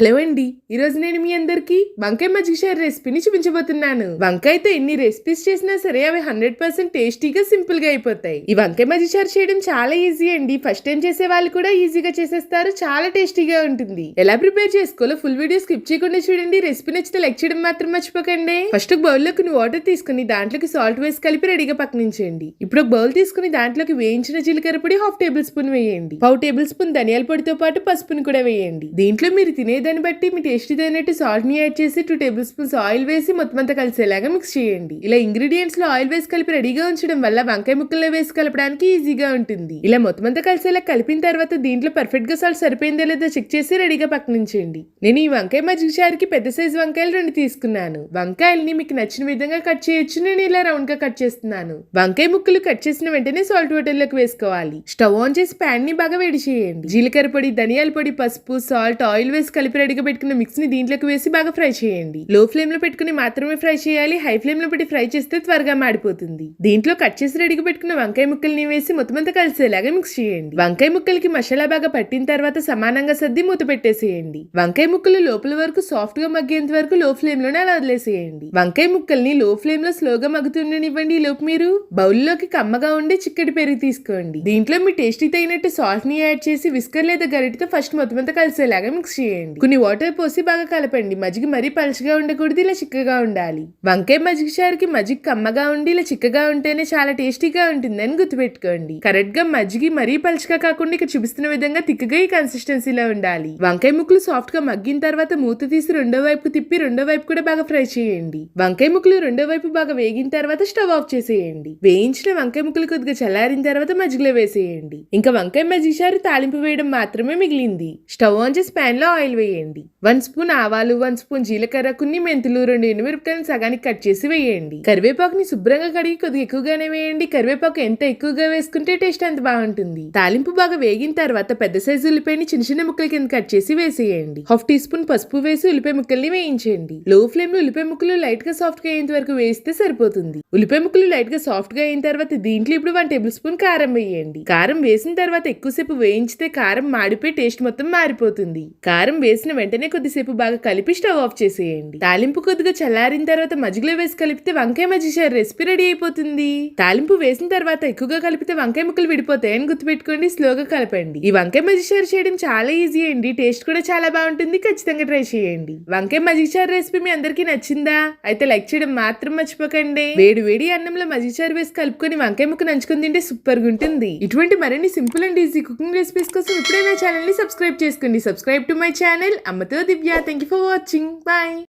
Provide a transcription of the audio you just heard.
Hello అండి ఈరోజు నేను మీ అందరికి వంకాయ మజ్జిగ రెసిపీని చూపించబోతున్నాను. వంకాయతో ఎన్ని రెసిపీస్ చేసినా సరే అవి హండ్రెడ్ పర్సెంట్ టేస్టీగా సింపుల్గా అయిపోతాయి. ఈ వంకాయ మజ్జిగ చేయడం చాలా ఈజీ అండి. ఫస్ట్ టైం చేసే వాళ్ళు కూడా ఈజీగా చేసేస్తారు చాలా టేస్టీగా ఉంటుంది. ఎలా ప్రిపేర్ చేసుకోవాలో ఫుల్ వీడియో స్కిప్ చేయకుండా చూడండి. రెసిపీ నచ్చితే లైక్ చేయడం మాత్రం మర్చిపోకండి. ఫస్ట్ ఒక బౌల్లో కొన్ని వాటర్ తీసుకుని దాంట్లోకి సాల్ట్ వేసి కలిపి రెడీగా పక్కనించండి ఇప్పుడు ఒక బౌల్ తీసుకుని దాంట్లోకి వేయించిన జీలకర్ర పొడి హాఫ్ టేబుల్ స్పూన్ వేయండి. పావు టేబుల్ స్పూన్ ధనియాల పొడితో పాటు పసుపుని కూడా వేయండి. దీంట్లో మీరు తినేది దాన్ని బట్టి మీ టేస్ట్ తగినట్టు సాల్ట్ని యాడ్ చేసి టూ టేబుల్ స్పూన్స్ ఆయిల్ వేసి మొత్తం అంతా కలిసేలాగా మిక్స్ చేయండి. ఇలా ఇంగ్రీడియంట్స్లో ఆయిల్ వేసి కలిపి రెడీగా ఉంచడం వల్ల వంకాయ ముక్కల్లో వేసి కలపడానికి ఈజీగా ఉంటుంది. ఇలా మొత్తం అంతా కలిసేలా కలిపిన తర్వాత దీంట్లో పర్ఫెక్ట్గా సాల్ట్ సరిపోయిందో లేదో చెక్ చేసి రెడీగా పక్కనుంచండి. నేను ఈ వంకాయ మజ్జిగ చారుకి పెద్ద సైజు వంకాయలు రెండు తీసుకున్నాను. వంకాయల్ని మీకు నచ్చిన విధంగా కట్ చేయొచ్చు నేను ఇలా రౌండ్గా కట్ చేస్తున్నాను. వంకాయ ముక్కలు కట్ చేసిన వెంటనే సాల్ట్ వాటర్లోకి వేసుకోవాలి. స్టవ్ ఆన్ చేసి ప్యాన్ని బాగా వేడి చేయండి. జీలకర్ర పొడి ధనియాల పొడి పసుపు సాల్ట్ ఆయిల్ వేసి కలిపి రెడీగా పెట్టుకున్న మిక్స్ని దీంట్లోకి వేసి బాగా ఫ్రై చేయండి. లో ఫ్లేమ్లో పెట్టుకుని మాత్రమే ఫ్రై చేయాలి. హై ఫ్లేమ్లో పెట్టి ఫ్రై చేస్తే త్వరగా మాడిపోతుంది. దీంట్లో కట్ చేసి రెడీగా పెట్టుకున్న వంకాయ ముక్కల్ని వేసి మొత్తం అంతా కలిసేలాగా మిక్స్ చేయండి. వంకాయ ముక్కలకి మసాలా బాగా పట్టిన తర్వాత సమానంగా సర్ది మూత పెట్టేసేయండి. వంకాయ ముక్కలు లోపల వరకు సాఫ్ట్గా మగ్గేంత వరకు లో ఫ్లేమ్లోనే అలా వదిలేసేయండి. వంకాయ ముక్కల్ని లో ఫ్లేమ్లో స్లోగా మగ్గుతుండనివ్వండి ఈ లోపు మీరు. బౌల్లోకి కమ్మగా ఉండే చిక్కటి పెరుగు తీసుకోండి. దీంట్లో మీ టేస్టీ తగినట్టు సాల్ట్ని యాడ్ చేసి విస్కర్ లేదా గరిటతో ఫస్ట్ మొత్తం అంతా కలిసేలాగా మిక్స్ చేయండి. కొన్ని వాటర్ పోసి బాగా కలపండి. మజ్జిగ మరీ పలుచగా ఉండకూడదు ఇలా చిక్కగా ఉండాలి. వంకాయ మజ్జిగ చారుకి మజ్జిగ కమ్మగా ఉండి ఇలా చిక్కగా ఉంటేనే చాలా టేస్టీగా ఉంటుందని గుర్తుపెట్టుకోండి. కరెక్ట్గా మజ్జిగ మరీ పలుచగా కాకుండా ఇక్కడ చూపిస్తున్న విధంగా తిక్కగా ఈ కన్సిస్టెన్సీలో ఉండాలి. వంకాయ ముక్కలు సాఫ్ట్గా మగ్గిన తర్వాత మూత తీసి రెండో వైపు తిప్పి రెండో వైపు కూడా బాగా ఫ్రై చేయండి. వంకాయ ముక్కలు రెండో వైపు బాగా వేగిన తర్వాత స్టవ్ ఆఫ్ చేసేయండి. వేయించిన వంకాయ ముక్కలు కొద్దిగా చల్లారిన తర్వాత మజ్జిగలో వేసేయండి. ఇంకా వంకాయ మజ్జిగ చారు తాలింపు వేయడం మాత్రమే మిగిలింది. స్టవ్ ఆన్ చేసి పాన్లో ఆయిల్ వేయండి. వన్ స్పూన్ ఆవాలు వన్ స్పూన్ జీలకర్ర కొన్ని మెంతులు రెండు ఎండుమిరపకాయలు సగానికి కట్ చేసి వేయండి. కరివేపాకుని శుభ్రంగా కడిగి కొద్దిగా ఎక్కువగానే వేయండి. కరివేపాకు ఎంత ఎక్కువగా వేసుకుంటే టేస్ట్ అంత బాగుంటుంది. తాలింపు బాగా వేగిన తర్వాత పెద్ద సైజు ఉల్లిపాయని చిన్న చిన్న ముక్కల కింద కట్ చేసి వేసేయండి. హాఫ్ టీ స్పూన్ పసుపు వేసి ఉల్లిపాయ ముక్కల్ని వేయించండి. లో ఫ్లేమ్లో ఉల్లిపాయ ముక్కలు లైట్గా సాఫ్ట్గా అయ్యేంత వరకు వేస్తే సరిపోతుంది. ఉల్లిపాయ ముక్కలు లైట్గా సాఫ్ట్గా అయిన తర్వాత దీంట్లో ఇప్పుడు వన్ టేబుల్ స్పూన్ కారం వేయండి. కారం వేసిన తర్వాత ఎక్కువసేపు వేయించితే కారం మాడిపోయి టేస్ట్ మొత్తం మారిపోతుంది. కారం వేసి వేసిన వెంటనే కొద్దిసేపు బాగా కలిపి స్టవ్ ఆఫ్ చేసేయండి. తాలింపు కొద్దిగా చల్లారిన తర్వాత మజ్జిగలో వేసి కలిపితే వంకాయ మజ్జిగ రెసిపీ రెడీ అయిపోతుంది. తాలింపు వేసిన తర్వాత ఎక్కువగా కలిపితే వంకాయ ముక్కలు విడిపోతాయని గుర్తుపెట్టుకోండి స్లోగా కలపండి. ఈ వంకాయ మజ్జిగ చేయడం చాలా ఈజీ అండి టేస్ట్ కూడా చాలా బాగుంటుంది ఖచ్చితంగా ట్రై చేయండి. వంకాయ మజ్జిగ చారు రెసిపీ మీ అందరికీ నచ్చిందా? అయితే లైక్ చేయడం మాత్రం మర్చిపోకండి. వేడి వేడి అన్నంలో మజ్జిగ చారు వేసి కలుపుకొని వంకాయ ముక్క నంచుకొని తింటే సూపర్గా ఉంటుంది. ఇటువంటి మరిన్ని simple and easy cooking recipes కోసం ఇప్పుడే నా ఛానల్ని సబ్స్క్రైబ్ చేసుకోండి. Subscribe to my channel. I'm Mathur Divya. Thank you for watching. Bye.